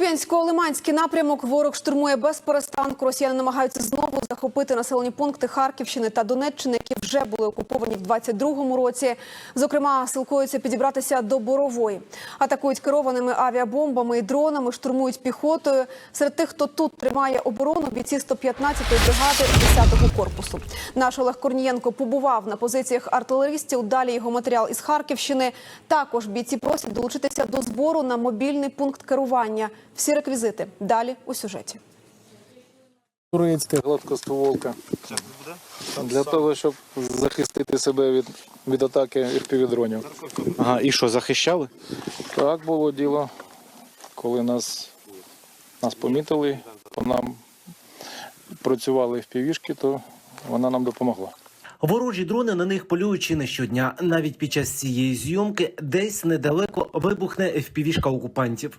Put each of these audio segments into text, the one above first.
Куп'янсько-Лиманський напрямок ворог штурмує без перестанку. Росіяни намагаються знову захопити населені пункти Харківщини та Донеччини, які вже були окуповані в 22-му році. Зокрема, силкуються підібратися до Борової. Атакують керованими авіабомбами і дронами, штурмують піхотою. Серед тих, хто тут тримає оборону, бійці 115-ї бригади 10-го корпусу. Наш Олег Корнієнко побував на позиціях артилеристів. Далі його матеріал із Харківщини. Також бійці просять долучитися до збору на мобільний пункт керування. Всі реквізити далі у сюжеті. Турецька гладкостволка. Для того, щоб захистити себе від, від атаки FPV-дронів. Ага, і що, захищали? Так було діло, коли нас, нас помітили, по нам працювали FPV-шки, то вона нам допомогла. Ворожі дрони на них полюють не щодня. Навіть під час цієї зйомки десь недалеко вибухне FPV-шка окупантів.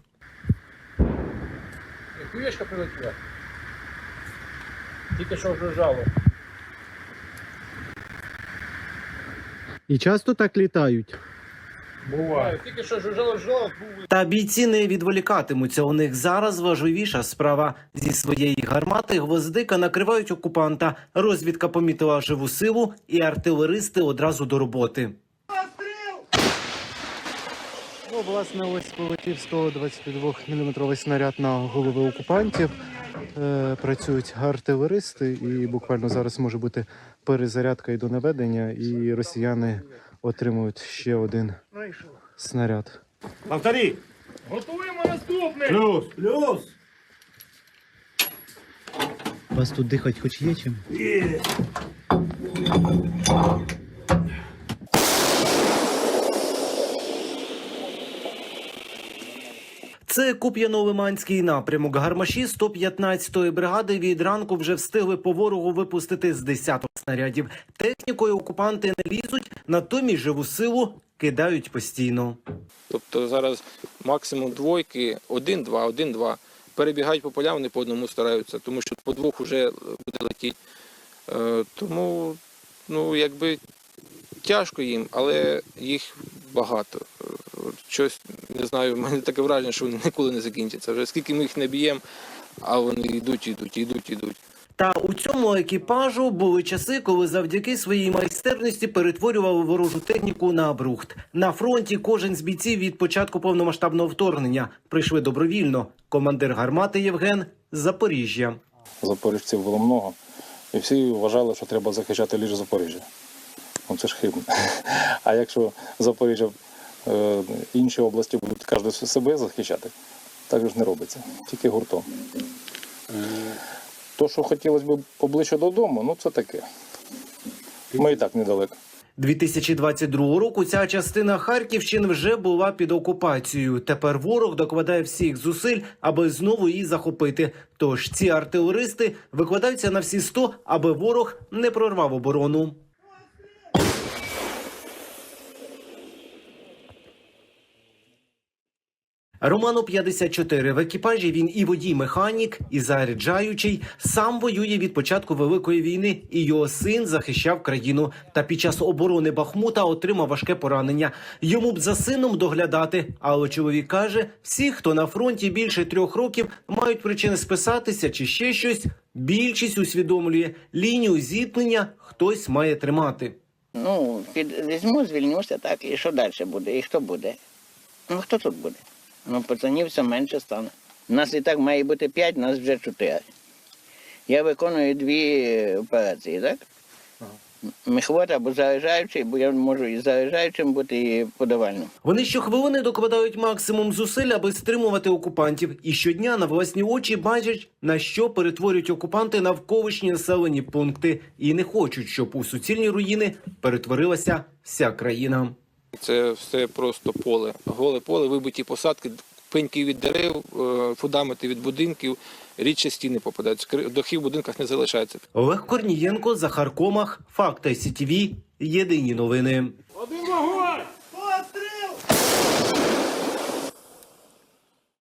Куєшка прилетіла. Тільки що вже жало. І часто так літають. Буває. Тільки що жужжало, жало, був Та бійці не відволікатимуться. У них зараз важливіша справа. Зі своєї гармати гвоздика накривають окупанта. Розвідка помітила живу силу, і артилеристи одразу до роботи. Власне, ось полетів 122 мм снаряд на голови окупантів. Е, працюють артилеристи, і буквально зараз може бути перезарядка і до наведення, і росіяни отримують ще один снаряд. Повтори. Готуємо наступний! Плюс. Плюс. У вас тут дихати хоч є чим? Це Куп'яно-Лиманський напрямок. Гармаші 115-ї бригади від ранку вже встигли по ворогу випустити з десяток снарядів. Технікою окупанти не лізуть, натомість живу силу кидають постійно. Тобто зараз максимум двойки, один-два, один-два. Перебігають по полям, вони по одному стараються, тому що по двох вже буде летіти. Е, Тому, ну, якби тяжко їм, але їх багато. Е, Щось, не знаю, в мене таке враження, що вони ніколи не закінчаться. Вже скільки ми їх не б'ємо, а вони йдуть, йдуть, йдуть, йдуть. Та у цьому екіпажу були часи, коли завдяки своїй майстерності перетворювали ворожу техніку на брухт. На фронті кожен з бійців від початку повномасштабного вторгнення прийшли добровільно. Командир гармати Євген з Запоріжжя. Запоріжців було много. І всі вважали, що треба захищати лише Запоріжжя. Ну, це ж хибно. А якщо Запоріжжя інші області будуть кожен себе захищати, так же ж не робиться, тільки гуртом. То, що хотілося б поближче додому, ну це таке. Ми і так недалеко. 2022 року ця частина Харківщини вже була під окупацією. Тепер ворог докладає всіх зусиль, аби знову її захопити. Тож ці артилеристи викладаються на всі 100, аби ворог не прорвав оборону. Роману 54. В екіпажі він і водій-механік, і заряджаючий. Сам воює від початку Великої війни, і його син захищав країну. Та під час оборони Бахмута отримав важке поранення. Йому б за сином доглядати. Але чоловік каже: всі, хто на фронті більше трьох років, мають причини списатися чи ще щось. Більшість усвідомлює лінію зіткнення хтось має тримати. Ну, під візьму, звільнюся, так, і що далі буде? І хто буде? Ну хто тут буде? Ну, пацанів все менше стане. Нас і так має бути п'ять, нас вже чотири. Я виконую дві операції, так? Мехвод або заряджаючий, бо я можу і заряджаючим бути, і подавальним. Вони щохвилини докладають максимум зусиль, аби стримувати окупантів, і щодня на власні очі бачать, на що перетворюють окупанти навколишні населені пункти, і не хочуть, щоб у суцільні руїни перетворилася вся країна. Це все просто поле. Голе поле, вибиті посадки, пеньки від дерев, е, фундаменти від будинків, рідше стіни попадають. Скри- Дахів в будинках не залишається. Олег Корнієнко, Захар Комах, Факти СІТВ, Єдині новини. Один